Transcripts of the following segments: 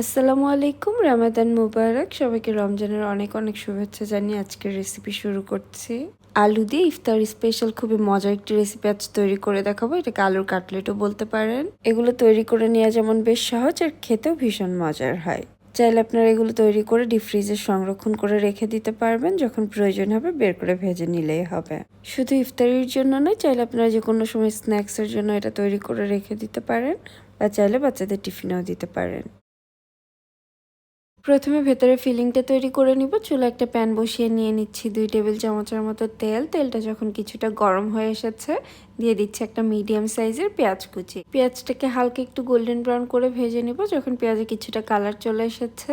আসসালামু আলাইকুম, রামাদান মুবারক। সবাইকে রমজানের অনেক অনেক শুভেচ্ছা জানিয়ে আজকের রেসিপি শুরু করছি। আলু দিয়ে ইফতার স্পেশাল খুবই মজার একটি রেসিপি আজ তৈরি করে দেখাবো। এটাকে আলুর কাটলেটও বলতে পারেন। এগুলো তৈরি করে নেওয়া যেমন বেশ সহজ আর খেতেও ভীষণ মজার হয়। চাইলে আপনারা এগুলো তৈরি করে ডিপ ফ্রিজে সংরক্ষণ করে রেখে দিতে পারবেন। যখন প্রয়োজন হবে বের করে ভেজে নিলেই হবে। শুধু ইফতারির জন্য নয়, চাইলে আপনারা যে কোনো সময় স্ন্যাক্সের জন্য এটা তৈরি করে রেখে দিতে পারেন বা চাইলে বাচ্চাদের টিফিনেও দিতে পারেন। প্রথমে ভেতরে ফিলিংটা তৈরি করে নিব। চুলা একটা প্যান বসিয়ে নিয়ে নিচ্ছি। দুই টেবিল চামচের মতো তেল। তেলটা যখন কিছুটা গরম হয়ে এসেছে, দিয়ে দিচ্ছি একটা মিডিয়াম সাইজের পেঁয়াজ কুচি। পেঁয়াজটাকে হালকা একটু গোল্ডেন ব্রাউন করে ভেজে নিব, যখন পেঁয়াজে কিছুটা কালার চলে এসেছে।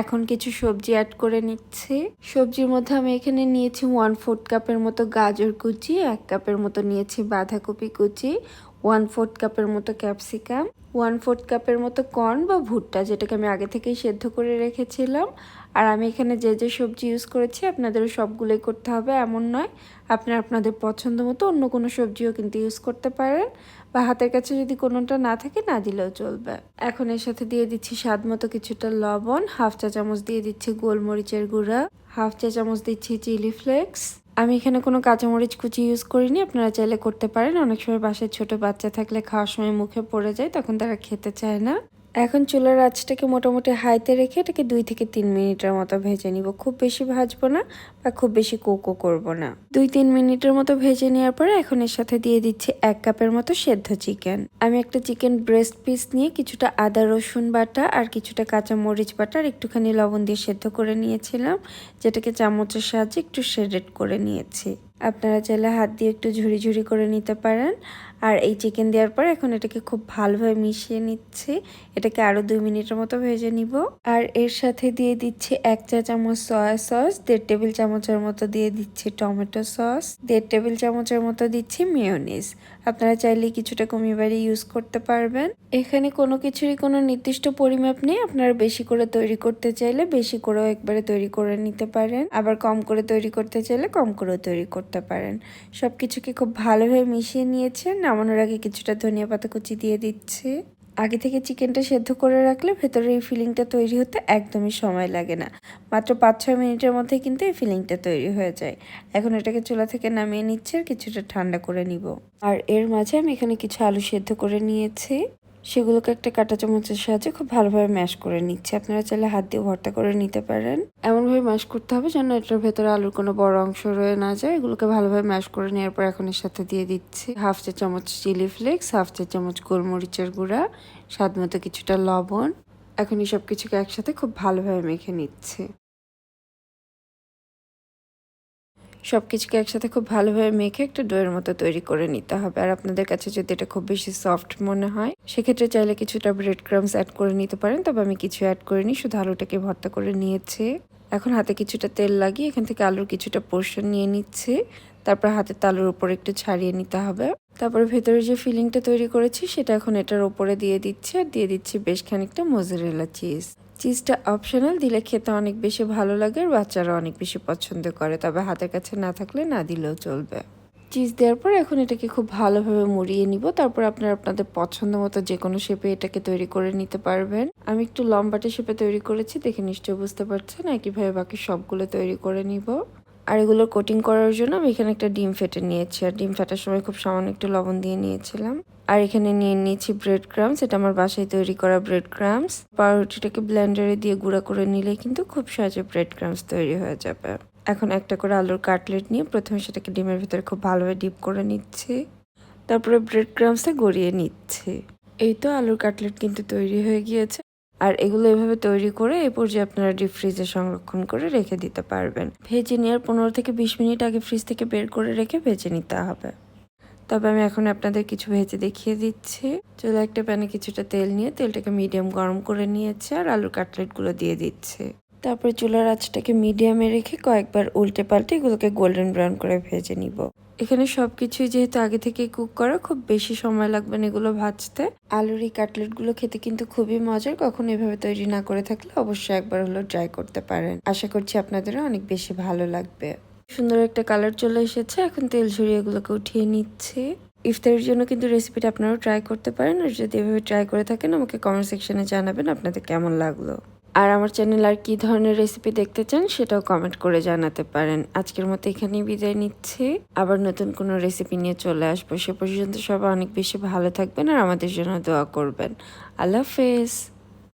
এখন কিছু সবজি অ্যাড করে নিচ্ছি। সবজির মধ্যে আমি এখানে নিয়েছি ওয়ান ফোর্থ কাপের মতো গাজর কুচি, এক কাপের মতো নিয়েছি বাঁধাকপি কুচি ওয়ান ফোর্থ কাপের মতো ক্যাপসিকাম, ওয়ান ফোর্থ কাপের মতো কর্ন বা ভুট্টা, যেটাকে আমি আগে থেকেই সেদ্ধ করে রেখেছিলাম। আর আমি এখানে যে যে সবজি ইউজ করেছি, আপনাদেরও সবগুলোই করতে হবে, এমন নয়। আপনারা আপনাদের পছন্দ মতো অন্য কোনো সবজিও কিন্তু ইউজ করতে পারেন। বা হাতের কাছে যদি কোনোটা না থাকে, না দিলেও চলবে। এখন এর সাথে দিয়ে দিচ্ছি স্বাদ মতো কিছুটা লবণ, হাফ চা চামচ দিয়ে দিচ্ছি গোলমরিচের গুঁড়া, হাফ চা চামচ দিচ্ছি চিলি ফ্লেক্স আমি এখানে কোনো কাঁচামরিচ কুচি ইউজ করিনি, আপনারা চাইলে করতে পারেন। অনেক সময় বাসায় ছোট বাচ্চা থাকলে খাওয়ার সময় মুখে পড়ে যায়, তখন তারা খেতে চায় না। এখন চুলার আঁচটাকে মোটামুটি হাইতে রেখে এটাকে দুই থেকে তিন মিনিটের মতো ভেজে নিব। খুব বেশি ভাজবো না বা খুব বেশি কোকো করব না। দুই তিন মিনিটের মতো ভেজে নেওয়ার পরে এখন এর সাথে দিয়ে দিচ্ছি এক কাপের মতো সেদ্ধ চিকেন। আমি একটা চিকেন ব্রেস্ট পিস নিয়ে কিছুটা আদা, রসুন বাটা আর কিছুটা কাঁচা মরিচ বাটা আর একটুখানি লবণ দিয়ে সেদ্ধ করে নিয়েছিলাম, যেটাকে চামচের সাহায্যে একটু শেডেড করে নিয়েছি। আপনারা চাইলে হাত দিয়ে একটু ঝুড়ি ঝুড়ি করে নিতে পারেন। আর এই চিকেন দেওয়ার পর এখন এটাকে খুব ভালোভাবে মিশিয়ে নিচ্ছি। এটাকে আরও দুই মিনিটের মতো ভেজে নিব। আর এর সাথে দিয়ে দিচ্ছি এক চা চামচ সয়া সস দেড় টেবিল চামচের মতো দিয়ে দিচ্ছি টমেটো সস দেড় টেবিল চামচের মতো দিচ্ছি মেয়োনিজ আপনারা চাইলে কিছুটা কমিয়ে বাড়ি ইউজ করতে পারবেন। এখানে কোনো কিছুরই কোনো নির্দিষ্ট পরিমাপ নেই। আপনারা বেশি করে তৈরি করতে চাইলে বেশি করেও একবারে তৈরি করে নিতে পারেন। আবার কম করে তৈরি করতে চাইলে কম করেও তৈরি করতে পারেন। সব কিছুকে খুব ভালোভাবে মিশিয়ে নিয়েছেন। নামানোর আগে কিছুটা ধনিয়া পাতা কুচি দিয়ে দিচ্ছি। আগে থেকে চিকেনটা সেদ্ধ করে রাখলে ভেতরে এই ফিলিংটা তৈরি হতে একদমই সময় লাগে না। মাত্র পাঁচ ছয় মিনিটের মধ্যে কিন্তু এই ফিলিংটা তৈরি হয়ে যায়। এখন এটাকে চুলা থেকে নামিয়ে নিচ্ছে আর কিছুটা ঠান্ডা করে নিব। আর এর মাঝে আমি এখানে কিছু আলু সেদ্ধ করে নিয়েছি। সেগুলোকে একটা কাঁটা চামচের সাহায্যে খুব ভালোভাবে ম্যাশ করে নিচ্ছে। আপনারা চাইলে হাত দিয়ে ভর্তা করে নিতে পারেন। এমনভাবে ম্যাশ করতে হবে যেন এটার ভেতরে আলুর কোনো বড় অংশ রয়ে না যায়। এগুলোকে ভালোভাবে ম্যাশ করে নেওয়ার পর এখন এর সাথে দিয়ে দিচ্ছি হাফ চা চামচ চিলি ফ্লেক্স হাফ চা চামচ গোলমরিচের গুঁড়া স্বাদ মতো কিছুটা লবণ। এখন এই সব কিছুকে একসাথে খুব ভালোভাবে মেখে নিচ্ছে। সব কিছুকে একসাথে খুব ভালোভাবে মেখে একটা ডোয়ের মতো তৈরি করে নিতে হবে। আর আপনাদের কাছে যদি এটা খুব বেশি সফট মনে হয়, সেক্ষেত্রে চাইলে কিছুটা ব্রেড ক্রামস অ্যাড করে নিতে পারেন। তবে আমি কিছু অ্যাড করিনি, শুধু আলুটাকে ভর্তা করে নিয়েছি। এখন হাতে কিছুটা তেল লাগিয়ে এখান থেকে আলুর কিছুটা পোর্শন নিয়ে নিচ্ছে। তারপর হাতে তালুর উপর একটু ছাড়িয়ে নিতে হবে। তারপরে ভেতরে যে ফিলিংটা তৈরি করেছি, সেটা এখন এটার উপরে দিয়ে দিচ্ছি। আর দিয়ে দিচ্ছি বেশ খানিকটা মোজারেলা চিজ চিজটা অপশনাল দিলে খেতে অনেক বেশি ভালো লাগে আর বাচ্চারা অনেক বেশি পছন্দ করে। তবে হাতের কাছে না থাকলে না দিলেও চলবে। চিজ দেওয়ার পর এখন এটাকে খুব ভালোভাবে মুড়িয়ে নিব। তারপর আপনারা আপনাদের পছন্দ মতো যে কোনো শেপে এটাকে তৈরি করে নিতে পারবেন। আমি একটু লম্বাটে শেপে তৈরি করেছি, দেখে নিশ্চয়ই বুঝতে পারছেন। একইভাবে বাকি সবগুলো তৈরি করে নিব। আর এগুলো কোটিং করার জন্য আমি এখানে একটা ডিম ফেটে নিয়েছি। আর ডিম ফেটার সময় খুব সামান্য একটু লবণ দিয়ে নিয়েছিলাম। আর এখানে নিয়ে নিয়েছি ব্রেড ক্রামস এটা আমার বাসায় তৈরি করা ব্রেড ক্রামস পাউরুটিটাকে ব্লেন্ডারে দিয়ে গুঁড়া করে নিলে কিন্তু খুব সহজে ব্রেড ক্রামস তৈরি হয়ে যাবে। এখন একটা করে আলুর কাটলেট নিয়ে প্রথমে সেটাকে ডিমের ভিতরে খুব ভালোভাবে ডিপ করে নিচ্ছি। তারপরে ব্রেড ক্রামসে গড়িয়ে নিচ্ছি। এই তো আলুর কাটলেট কিন্তু তৈরি হয়ে গিয়েছে। আর এগুলো এভাবে তৈরি করে এ পর্যায়ে আপনারা ডিপ ফ্রিজে সংরক্ষণ করে রেখে দিতে পারবেন। ভেজে নেওয়ার পনেরো থেকে বিশ মিনিট আগে ফ্রিজ থেকে বের করে রেখে ভেজে নিতে হবে। তবে আমি এখন আপনাদের কিছু ভেজে দেখিয়ে দিচ্ছি। চলে একটা প্যানে কিছুটা তেল নিয়ে তেলটাকে মিডিয়াম গরম করে নিয়েছে আর আলুর কাটলেটগুলো দিয়ে দিচ্ছে। তারপরে চুলার আঁচটাকে মিডিয়ামে রেখে কয়েকবার উল্টে পাল্টে এগুলোকে গোল্ডেন ব্রাউন করে ভেজে নিব। এখানে সবকিছুই যেহেতু আগে থেকে কুক করা, খুব বেশি সময় লাগবে না এগুলো ভাজতে। আলুর এই কাটলেটগুলো খেতে কিন্তু খুবই মজার, কখনো এভাবে তৈরি না করে থাকলে অবশ্যই একবার হলো ট্রাই করতে পারেন। আশা করছি আপনাদেরও অনেক বেশি ভালো লাগবে। সুন্দর একটা কালার চলে এসেছে, এখন তেল ঝরিয়ে এগুলোকে উঠিয়ে নিচ্ছে। ইফতারের জন্য কিন্তু রেসিপিটা আপনারাও ট্রাই করতে পারেন, আর যদি এভাবে ট্রাই করে থাকেন আমাকে কমেন্ট সেকশনে জানাবেন আপনাদের কেমন লাগল। আর আমার চ্যানেল আর কি ধরনের রেসিপি দেখতে চান সেটাও কমেন্ট করে জানাতে পারেন। আজকের মতো এখানেই বিদায় নিচ্ছি। আবার নতুন কোনো রেসিপি নিয়ে চলে আসব। সে পর্যন্ত সবাই অনেক বেশি ভালো থাকবেন আর আমাদের জন্য দোয়া করবেন। আল্লাহ হাফেজ।